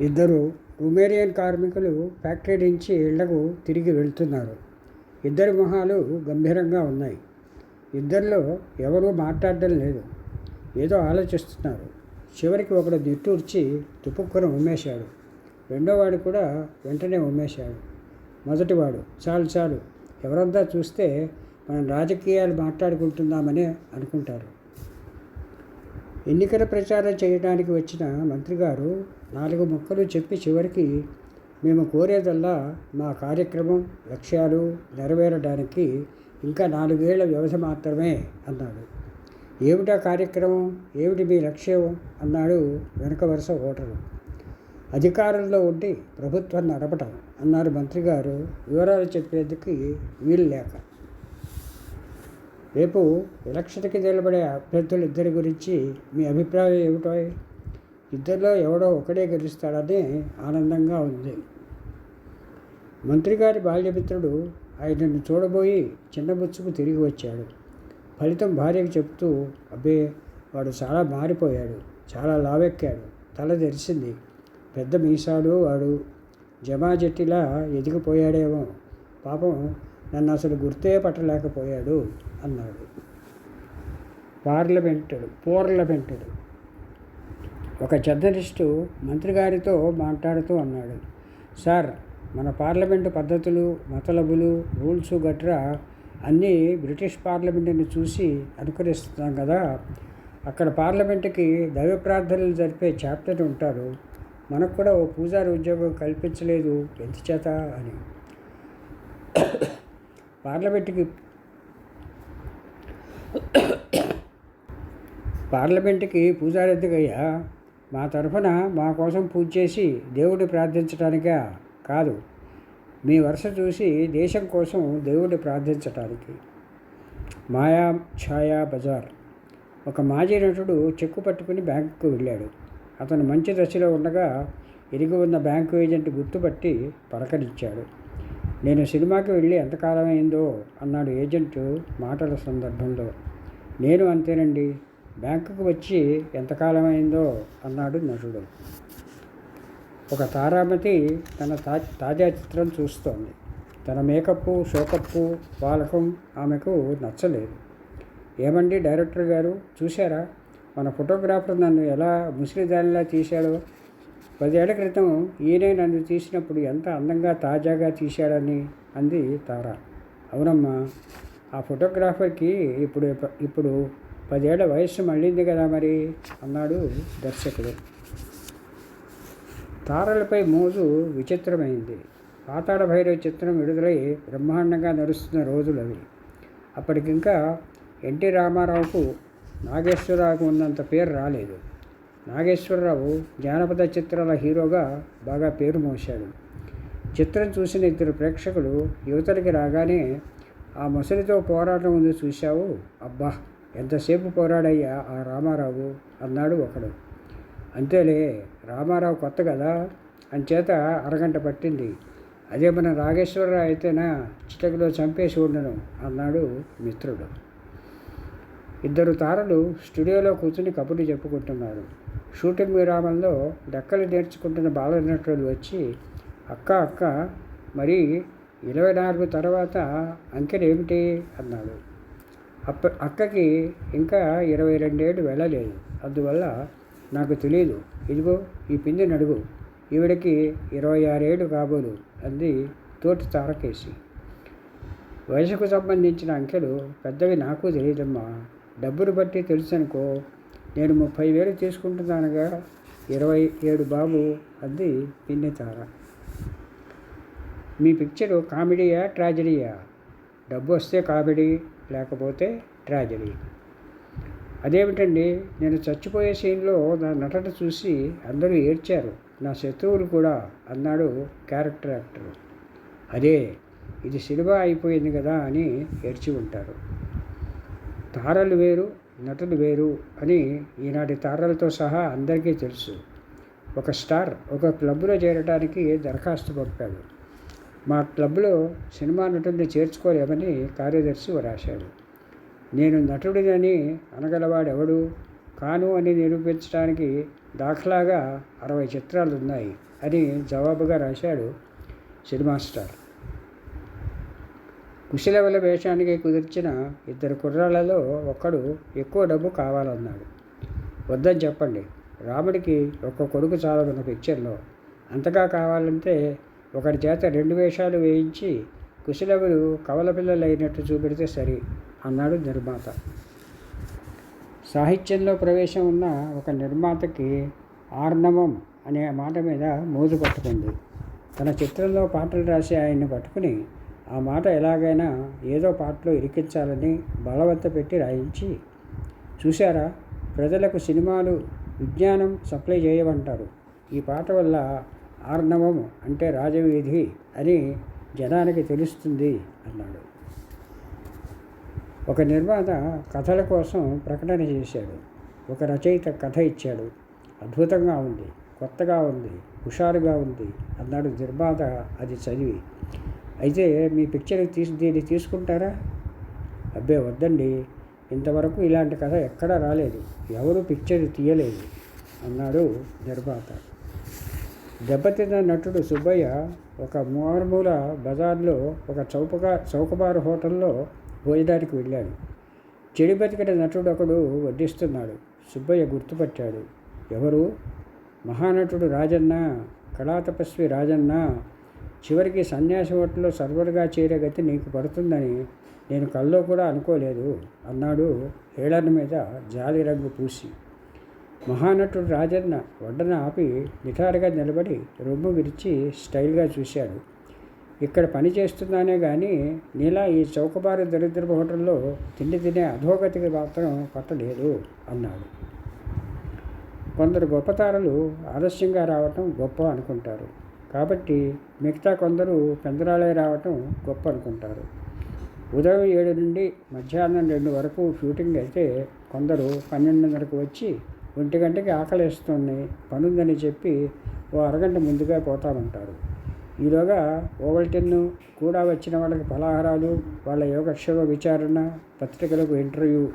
ఇద్దరు రుమేరియన్ కార్మికులు ఫ్యాక్టరీ నుంచి ఇళ్ళకు తిరిగి వెళ్తున్నారు. ఇద్దరి మొహాలు గంభీరంగా ఉన్నాయి. ఇద్దరిలో ఎవరూ మాట్లాడడం లేదు. ఏదో ఆలోచిస్తున్నారు. చివరికి ఒకడు నిట్టూర్చి తుపుక్కున ఉమ్మేశాడు. రెండోవాడు కూడా వెంటనే ఉమ్మేశాడు. మొదటివాడు చాలు చాలు ఎవరంతా చూస్తే మనం రాజకీయాలు మాట్లాడుకుంటున్నామని అనుకుంటారు. ఎన్నికల ప్రచారం చేయడానికి వచ్చిన మంత్రి గారు నాలుగు ముక్కలు చెప్పి చివరికి మేము కోరేదల్లా మా కార్యక్రమం లక్ష్యాలు నెరవేరడానికి ఇంకా నాలుగేళ్ళ వ్యవధి మాత్రమే అన్నాడు. ఏమిటా కార్యక్రమం? ఏమిటి మీ లక్ష్యం? అన్నాడు వెనక వరుస ఓటరు. అధికారంలో ఉండి ప్రభుత్వం నడపటం అన్నారు మంత్రి గారు వివరాలు చెప్పేందుకు వీలు లేక రేపు ఎలక్షన్కి నిలబడే అభ్యర్థులు ఇద్దరి గురించి మీ అభిప్రాయం ఏమిటో? ఇద్దరిలో ఎవడో ఒకడే గెలుస్తాడని ఆనందంగా ఉంది. మంత్రి గారి బాల్యమిత్రుడు ఆయనను చూడబోయి చిన్నబుచ్చుకు తిరిగి వచ్చాడు. ఫలితం భార్యకు చెప్తూ అబ్బే వాడు చాలా మారిపోయాడు చాలా లావెక్కాడు తల తెరిసింది పెద్ద మీసాడు వాడు జమాజట్టిలా ఎదిగిపోయాడేమో పాపం నన్ను అసలు గుర్తే పట్టలేకపోయాడు అన్నాడు. పార్లమెంటుడు పూర్లమెంటుడు. ఒక జర్నలిస్టు మంత్రి గారితో మాట్లాడుతూ అన్నాడు సార్ మన పార్లమెంటు పద్ధతులు మతలబులు రూల్స్ గట్రా అన్నీ బ్రిటిష్ పార్లమెంటుని చూసి అనుకరిస్తున్నాం కదా. అక్కడ పార్లమెంటుకి దైవ ప్రార్థనలు జరిపే చాప్టర్ ఉంటారు. మనకు కూడా ఓ పూజారి ఉద్యోగం కల్పించలేదు చేత అని. పార్లమెంటుకి పార్లమెంటుకి పూజారి ఎందుకయ్యా? మా తరఫున మా కోసం పూజ చేసి దేవుడిని ప్రార్థించడానికా కాదు. మీ వరుస చూసి దేశం కోసం దేవుడిని ప్రార్థించటానికి. మాయా ఛాయా బజార్. ఒక మాజీ నటుడు చెక్కు పట్టుకుని బ్యాంకుకు వెళ్ళాడు. అతను మంచి దశలో ఉండగా ఇరిగి ఉన్న బ్యాంకు ఏజెంట్ గుర్తుపట్టి పలకరించాడు. నేను సినిమాకి వెళ్ళి ఎంతకాలం అయిందో అన్నాడు ఏజెంట్ మాటల సందర్భంలో. నేను అంతేనండి బ్యాంకుకు వచ్చి ఎంతకాలం అయిందో అన్నాడు నటుడు. ఒక తారామతి తన తా తాజా చిత్రం చూస్తోంది. తన మేకప్పు షోకప్పు వాలకం ఆమెకు నచ్చలేదు. ఏమండి డైరెక్టర్ గారు చూశారా? మన ఫోటోగ్రాఫర్ నన్ను ఎలా ముసిరిదానిలా తీశాడో? పదేళ్ళ క్రితం ఈయనే నన్ను తీసినప్పుడు ఎంత అందంగా తాజాగా తీశాడని అంది తార. అవునమ్మా ఆ ఫోటోగ్రాఫర్కి ఇప్పుడు ఇప్పుడు పదేళ్ళ వయస్సు మళ్ళింది కదా మరి అన్నాడు దర్శకుడు. తారలపై మోజు విచిత్రమైంది. పాతాళ భైరవ చిత్రం విడుదలై బ్రహ్మాండంగా నడుస్తున్న రోజులు అవి. అప్పటికింకా ఎన్టీ రామారావుకు నాగేశ్వరరావుకు ఉన్నంత పేరు రాలేదు. నాగేశ్వరరావు జానపద చిత్రాల హీరోగా బాగా పేరు మోశాడు. చిత్రం చూసిన ఇద్దరు ప్రేక్షకులు యువతలకి రాగానే ఆ ముసలితో పోరాటం ఉంది చూశావు? అబ్బా ఎంతసేపు పోరాడయ్యా ఆ రామారావు అన్నాడు ఒకడు. అంతేలే రామారావు కొత్త కదా? అంచేత అరగంట పట్టింది. అదే మన నాగేశ్వరరావు అయితేనా చిటకలో చంపేసి ఉండను అన్నాడు మిత్రుడు. ఇద్దరు తారలు స్టూడియోలో కూర్చుని కబుర్లు చెప్పుకుంటున్నారు. షూటింగ్ విరామంలో లెక్కలు నేర్చుకుంటున్న బాలనటులు వచ్చి అక్క అక్క మరి ఇరవై నాలుగు తర్వాత అంకెలు ఏమిటి? అన్నాడు. అప్ప అక్కకి ఇంకా ఇరవై రెండేళ్ళు వెళ్ళలేదు. అందువల్ల నాకు తెలియదు ఇదిగో ఈ పిండి నడుగు ఈవిడకి ఇరవై ఆరేళ్ళు కాబోలు అంది తోటి తారకేసి వయసుకు సంబంధించిన అంకెలు పెద్దవి నాకు తెలియదమ్మా. డబ్బును బట్టి తెలుసు అనుకో నేను ముప్పై వేలు తీసుకుంటున్నానుగా. ఇరవై ఏడు బాబు అంది పిన్ని తార మీ పిక్చరు కామెడీయా ట్రాజడీయా? డబ్బు వస్తే కామెడీ లేకపోతే ట్రాజడీ. అదేమిటండి? నేను చచ్చిపోయే సీన్లో నా నటన చూసి అందరూ ఏడ్చారు. నా శత్రువులు కూడా అన్నాడు క్యారెక్టర్ యాక్టర్. అదే ఇది సినిమా అయిపోయింది కదా అని ఏడ్చి ఉంటారు. తారలు వేరు నటుడు వేరు అని ఈనాటి తారలతో సహా అందరికీ తెలుసు. ఒక స్టార్ ఒక క్లబ్లో చేరడానికి దరఖాస్తు పంపాడు? మా క్లబ్లో సినిమా నటుడిని చేర్చుకోలేమని కార్యదర్శి రాశాడు. నేను నటుడినని అనగలవాడెవడు? కాను అని నిరూపించడానికి దాఖలాగా అరవై చిత్రాలు ఉన్నాయి అని జవాబుగా రాశాడు సినిమా స్టార్. కుశలవల వేషానికి కుదిర్చిన ఇద్దరు కుర్రాళ్ళలో ఒకడు ఎక్కువ డబ్బు కావాలన్నాడు. వద్దని చెప్పండి. రాముడికి ఒక్క కొడుకు చాలదన్న పిక్చర్లో అంతగా కావాలంటే ఒకటి చేత రెండు వేషాలు వేయించి కుశలవులు కవల పిల్లలు అయినట్టు చూపెడితే సరి అన్నాడు నిర్మాత. సాహిత్యంలో ప్రవేశం ఉన్న ఒక నిర్మాతకి ఆర్ణవం అనే మాట మీద మోజు పట్టుకుంది. తన చిత్రంలో పాటలు రాసి ఆయన్ని పట్టుకుని ఆ మాట ఎలాగైనా ఏదో పాటలో ఇరికించాలని బలవంత పెట్టి రాయించి చూశారా? ప్రజలకు సినిమాలు విజ్ఞానం సప్లై చేయమంటారు. ఈ పాట వల్ల ఆర్ణవం అంటే రాజవీధి అని జనానికి తెలుస్తుంది అన్నాడు. ఒక నిర్మాత కథల కోసం ప్రకటన చేశాడు. ఒక రచయిత కథ ఇచ్చాడు. అద్భుతంగా ఉంది కొత్తగా ఉంది హుషారుగా ఉంది అన్నాడు నిర్మాత. అది చదివి అయితే మీ పిక్చర్ తీసి దీన్ని తీసుకుంటారా? అబ్బే వద్దండి. ఇంతవరకు ఇలాంటి కథ ఎక్కడా రాలేదు. ఎవరు పిక్చర్ తీయలేదు అన్నాడు నిర్మాత దెబ్బతిన్న నటుడు సుబ్బయ్య ఒక మారుమూల బజార్లో ఒక చౌకగా చౌకబారు హోటల్లో భోజనానికి వెళ్ళాడు. చెడి బతికిన నటుడు ఒకడు వడ్డిస్తున్నాడు. సుబ్బయ్య గుర్తుపట్టాడు. ఎవరు? మహానటుడు రాజన్న కళాతపస్వి రాజన్న చివరికి సన్యాసి హోటల్లో సర్వర్గా చేరే గతి నీకు పడుతుందని నేను కల్లో కూడా అనుకోలేదు అన్నాడు హేళన మీద జాలి రంగు పూసి. మహానటుడు రాజన్న వడ్డన ఆపి నిటారుగా నిలబడి రొమ్ము విరిచి స్టైల్గా చూశాడు. ఇక్కడ పని చేస్తున్నానే కానీ నీలా ఈ చౌకబారు దరిద్రపు హోటల్లో తిండి తినే అధోగతికి మాత్రం పట్టలేదు అన్నాడు. కొందరు గొప్ప తారలు ఆలస్యంగా రావటం గొప్ప అనుకుంటారు. కాబట్టి మిగతా కొందరు పెందరాలే రావటం గొప్ప అనుకుంటారు ఉదయం ఏడు నుండి మధ్యాహ్నం రెండు వరకు షూటింగ్ అయితే కొందరు పన్నెండున్నరకు వచ్చి ఒంటి గంటకి ఆకలిస్తుంది పనుందని చెప్పి ఓ అరగంట ముందుగా పోతామంటారు. ఈలోగా ఓవల్టిన్ కూడా వచ్చిన వాళ్ళకి ఫలాహారాలు వాళ్ళ యోగక్షేమ విచారణ పత్రికలకు ఇంటర్వ్యూ.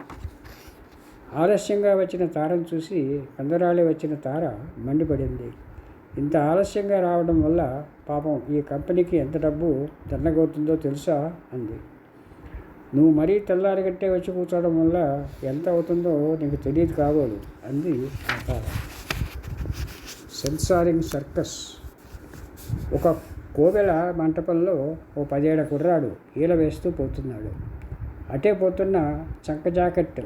ఆలస్యంగా వచ్చిన తారను చూసి కందరాళి వచ్చిన తార మండిపడింది. ఇంత ఆలస్యంగా రావడం వల్ల పాపం ఈ కంపెనీకి ఎంత డబ్బు దండగవుతుందో తెలుసా? అంది. నువ్వు మరీ తెల్లారిగట్టే వచ్చి కూర్చోవడం వల్ల ఎంత అవుతుందో నీకు తెలియదు కాబోదు అంది ఆ సెన్సారింగ్ సర్కస్. ఒక కోవెల మంటపంలో ఓ పదిహేడు కుర్రాడు ఈల వేస్తూ పోతున్నాడు. అటే పోతున్న చంక జాకెట్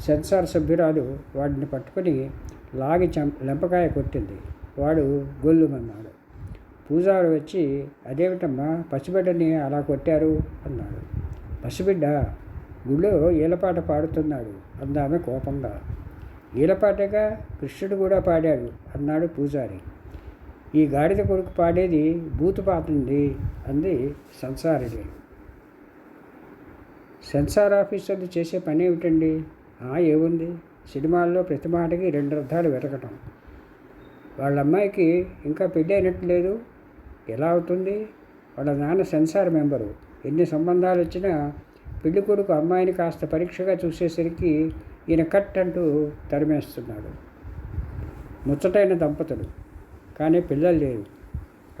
సెన్సార్ సభ్యురాలు వాడిని పట్టుకొని లాగి చం లెంపకాయ కొట్టింది. వాడు గొల్లుమన్నాడు. పూజారు వచ్చి అదేమిటమ్మా పసిబిడ్డని అలా కొట్టారు? అన్నాడు. పసిబిడ్డ గుళ్ళో ఈలపాట పాడుతున్నాడు అందామె కోపంగా. ఈలపాటగా కృష్ణుడు కూడా పాడాడు అన్నాడు పూజారి. ఈ గాడిద కొడుకు పాడేది బూతుపాతండి అంది సంసారిని సెన్సార్ ఆఫీసర్లు చేసే పని ఏమిటండి? ఆ ఏముంది? సినిమాల్లో ప్రతి మాటకి రెండు అర్థాలు వెతకటం. వాళ్ళ అమ్మాయికి ఇంకా పెళ్ళి అయినట్టు లేదు ఎలా అవుతుంది? వాళ్ళ నాన్న సెన్సార్ మెంబరు. ఎన్ని సంబంధాలు వచ్చినా పెళ్ళి కొడుకు అమ్మాయిని కాస్త పరీక్షగా చూసేసరికి ఈయన కట్ అంటూ తరిమేస్తున్నాడు. ముచ్చటైన దంపతులు. కానీ పిల్లలు లేరు.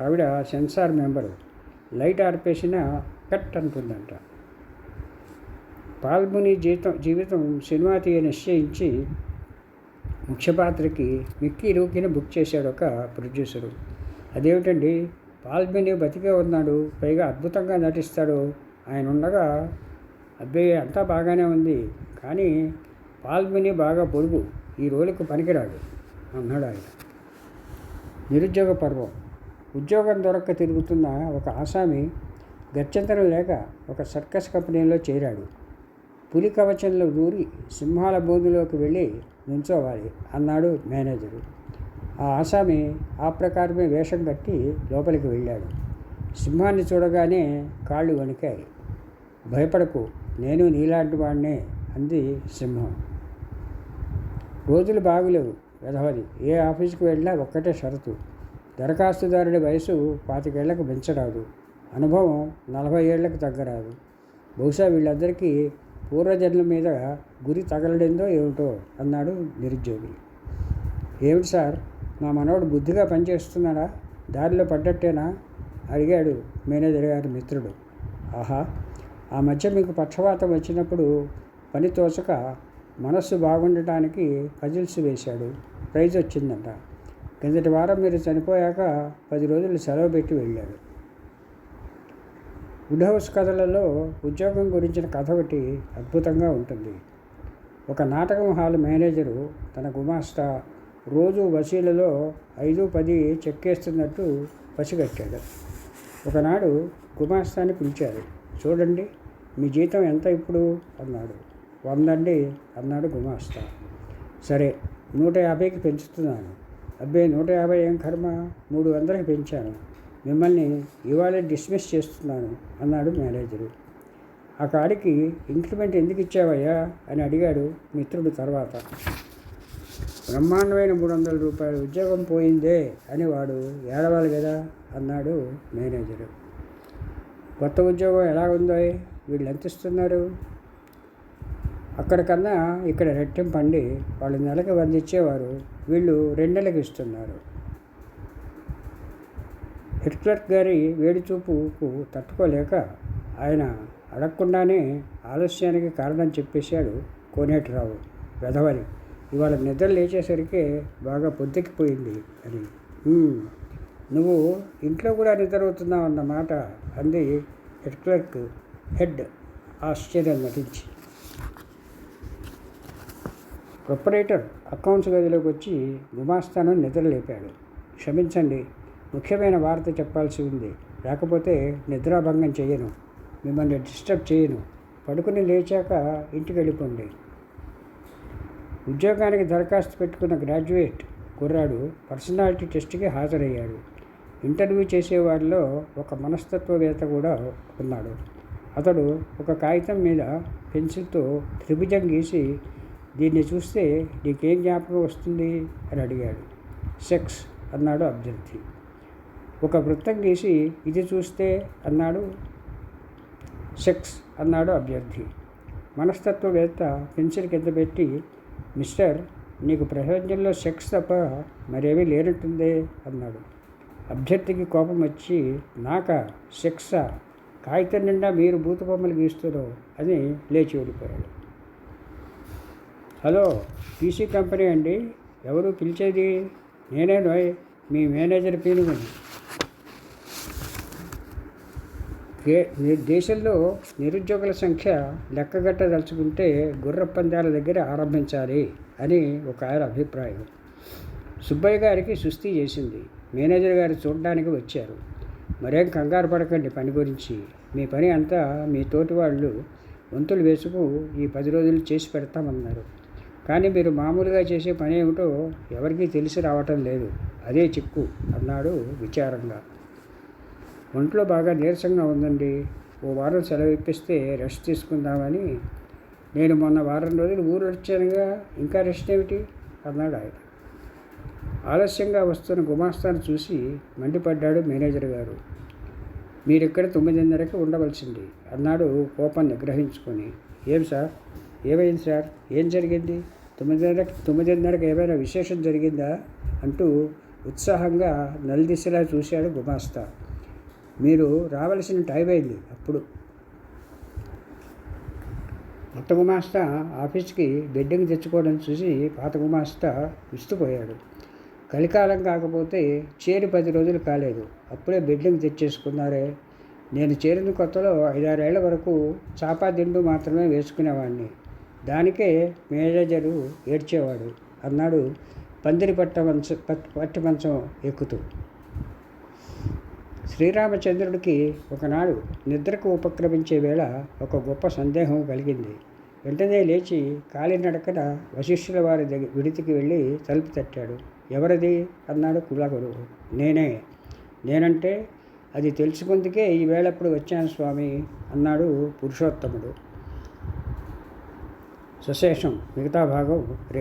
ఆవిడ సెన్సార్ మెంబరు. లైట్ ఆర్పేసిన కట్ అంటుందంట పాల్ముని జీవితం జీవితం సినిమా తీయ నిశ్చయించి ముఖ్య పాత్రకి మిక్కీ రూకిని బుక్ చేశాడు ఒక ప్రొడ్యూసరు. అదేమిటండి? పాల్మిని బతికే ఉన్నాడు పైగా అద్భుతంగా నటిస్తాడు. ఆయన ఉండగా అబ్బాయి అంతా బాగానే ఉంది. కానీ పాల్మిని బాగా పొడుగు ఈ రోజుకు పనికిరాడు అన్నాడు ఆయన. నిరుద్యోగ పర్వం. ఉద్యోగం దొరక్క తిరుగుతున్న ఒక ఆసామి గత్యంతరం లేక ఒక సర్కస్ కంపెనీలో చేరాడు. పులి కవచంలో దూరి సింహాల బోధులోకి వెళ్ళి నుంచోవాలి అన్నాడు మేనేజరు. ఆ ఆసామి ఆ ప్రకారమే వేషం కట్టి లోపలికి వెళ్ళాడు. సింహాన్ని చూడగానే కాళ్ళు వణికాయి. భయపడకు నేను నీలాంటి వాడినే అంది సింహం. రోజులు బాగులేవు వెధవది ఏ ఆఫీస్కి వెళ్ళినా ఒక్కటే షరతు. దరఖాస్తుదారుడి వయసు పాతికేళ్ళకు పెంచరాదు అనుభవం నలభై ఏళ్ళకు తగ్గరాదు. బహుశా వీళ్ళందరికీ పూర్వజన్మ మీద గురి తగలడిందో ఏమిటో అన్నాడు నిరుద్యోగి ఏమిటి సార్? నా మనవడు బుద్ధిగా పనిచేస్తున్నాడా? దారిలో పడ్డట్టేనా? అడిగాడు మేనేజర్ గారి మిత్రుడు. ఆహా! ఆ మధ్య మీకు పక్షవాతం వచ్చినప్పుడు పని తోచక మనస్సు బాగుండటానికి పజిల్స్ వేశాడు. ప్రైజ్ వచ్చిందంట. కిందటి వారం మీరు చనిపోయాక పది రోజులు సెలవు పెట్టి వెళ్ళాడు వుడ్ హౌస్ కథలలో ఉద్యోగం గురించిన కథ ఒకటి అద్భుతంగా ఉంటుంది. ఒక నాటకం హాల్ మేనేజరు తన గుమాస్తా రోజు వసీలలో ఐదు పది చెక్కేస్తున్నట్టు పసిగట్టాడు. ఒకనాడు గుమాస్తాని పిలిచారు. చూడండి మీ జీతం ఎంత ఇప్పుడు అన్నాడు. వందండి అన్నాడు గుమాస్తా. సరే నూట యాభైకి పెంచుతున్నాను. అబ్బే నూట యాభై ఏం కర్మ? మూడు వందలకి పెంచాను. మిమ్మల్ని ఇవాళ డిస్మిస్ చేస్తున్నాను అన్నాడు మేనేజరు. ఆ కాడికి ఇంక్రిమెంట్ ఎందుకు ఇచ్చావయ్యా? అని అడిగాడు మిత్రుడు తర్వాత. బ్రహ్మాండమైన మూడు వందల రూపాయల ఉద్యోగం పోయిందే అని వాడు ఏడవాలి కదా అన్నాడు మేనేజరు. కొత్త ఉద్యోగం ఎలా ఉందో వీళ్ళు ఎంత ఇస్తున్నారు? అక్కడికన్నా ఇక్కడ రెట్టింపండి వాళ్ళు నెలకి వంద ఇచ్చేవారు వీళ్ళు రెండు నెలలకు ఇస్తున్నారు. హెడ్ క్లర్క్ గారి వేడి చూపుకు తట్టుకోలేక ఆయన అడగకుండానే ఆలస్యానికి కారణం చెప్పేశాడు కోనేటిరావు. వెధవని. ఇవాళ నిద్ర లేచేసరికి బాగా పొద్దెక్కిపోయింది అని. నువ్వు ఇంట్లో కూడా నిద్ర అవుతున్నావు అన్నమాట అంది హెడ్ క్లర్క్. హెడ్ ఆశ్చర్యం నటించి. ప్రొపరేటర్ అకౌంట్స్ గదిలోకి వచ్చి గుమాస్తాను నిద్ర లేపాడు క్షమించండి ముఖ్యమైన వార్త చెప్పాల్సి ఉంది. లేకపోతే నిద్రాభంగం చేయను. మిమ్మల్ని డిస్టర్బ్ చేయను. పడుకుని లేచాక ఇంటికి వెళ్ళిపోండి. ఉద్యోగానికి దరఖాస్తు పెట్టుకున్న గ్రాడ్యుయేట్ కుర్రాడు పర్సనాలిటీ టెస్ట్కి హాజరయ్యాడు. ఇంటర్వ్యూ చేసేవారిలో ఒక మనస్తత్వవేత్త కూడా ఉన్నాడు. అతడు ఒక కాగితం మీద పెన్సిల్తో త్రిభుజం గీసి దీన్ని చూస్తే నీకేం జ్ఞాపకం వస్తుంది? అని అడిగాడు. సెక్స్ అన్నాడు అభ్యర్థి. ఒక వృత్తం గీసి ఇది చూస్తే అన్నాడు సెక్స్ అన్నాడు అభ్యర్థి. మనస్తత్వవేత్త పెన్సిల్ కింద పెట్టి మిస్టర్ నీకు ప్రపంచంలో సెక్స్ తప్ప మరేమీ లేనట్టుందే అన్నాడు. అభ్యర్థికి కోపం వచ్చి నాక సెక్సా? కాగితం నిండా మీరు భూతబొమ్మలు గీస్తున్నారు అని లేచి ఓడిపోయాడు హలో పీసీ కంపెనీ అండి? ఎవరు పిలిచేది? నేనే నోయ్ మీ మేనేజర్ పీనుగుని దే- నీ దేశంలో నిరుద్యోగుల సంఖ్య లెక్కగట్టదలుచుకుంటే గుర్ర పందాల దగ్గర ఆరంభించాలి అని ఒక ఆయన అభిప్రాయం. సుబ్బయ్య గారికి సుస్థి చేసింది. మేనేజర్ గారు చూడడానికి వచ్చారు. మరేం కంగారు పడకండి పని గురించి. మీ పని అంతా మీ తోటి వాళ్ళు వంతులు వేసుకు ఈ పది రోజులు చేసి పెడతామన్నారు. కానీ మీరు మామూలుగా చేసే పని ఏమిటో ఎవరికీ తెలిసి రావటం లేదు. అదే చిక్కు అన్నాడు విచారంగా. ఒంట్లో బాగా నీరసంగా ఉందండి. ఓ వారం సెలవు ఇప్పిస్తే రెస్ట్ తీసుకుందామని. నేను మొన్న వారం రోజులు ఊరు వచ్చానుగా. ఇంకా రెస్ట్ ఏమిటి? అన్నాడు ఆయన. ఆలస్యంగా వస్తున్న గుమాస్తాను చూసి మండిపడ్డాడు మేనేజర్ గారు. మీరిక్కడ తొమ్మిదిన్నరకి ఉండవలసింది అన్నాడు కోపం నిగ్రహించుకొని ఏం సార్? ఏమైంది సార్? ఏం జరిగింది? తొమ్మిదిన్నరకి తొమ్మిదిన్నరకి ఏమైనా విశేషం జరిగిందా? అంటూ ఉత్సాహంగా నలుదిశలా చూశాడు గుమాస్తా. మీరు రావలసిన టైం అయింది అప్పుడు. కొత్త గుమాస్తా ఆఫీస్కి బిడ్డకి తెచ్చుకోవడం చూసి పాత గుమాస్త విస్తుపోయాడు. కలికాలం కాకపోతే చేరి పది రోజులు కాలేదు. అప్పుడే బిడ్డకి తెచ్చేసుకున్నారే. నేను చేరిన కొత్తలో ఐదారేళ్ళ వరకు చాపా దిండు మాత్రమే వేసుకునేవాడిని దానికే మేనేజరు ఏడ్చేవాడు. అన్నాడు పందిరి పట్ట మంచ పట్టి మంచం ఎక్కుతూ. శ్రీరామచంద్రుడికి ఒకనాడు నిద్రకు ఉపక్రమించే వేళ ఒక గొప్ప సందేహం కలిగింది. వెంటనే లేచి కాలినడకన వశిష్ఠుల వారి దగ్గర విడితికి వెళ్ళి తలుపు తట్టాడు. ఎవరిది? అన్నాడు కులగురువు నేనే. నేనంటే అది తెలుసుకుందుకే ఈ వేళప్పుడు వచ్చాను స్వామి అన్నాడు పురుషోత్తముడు. సశేషం మిగతా భాగం రేపు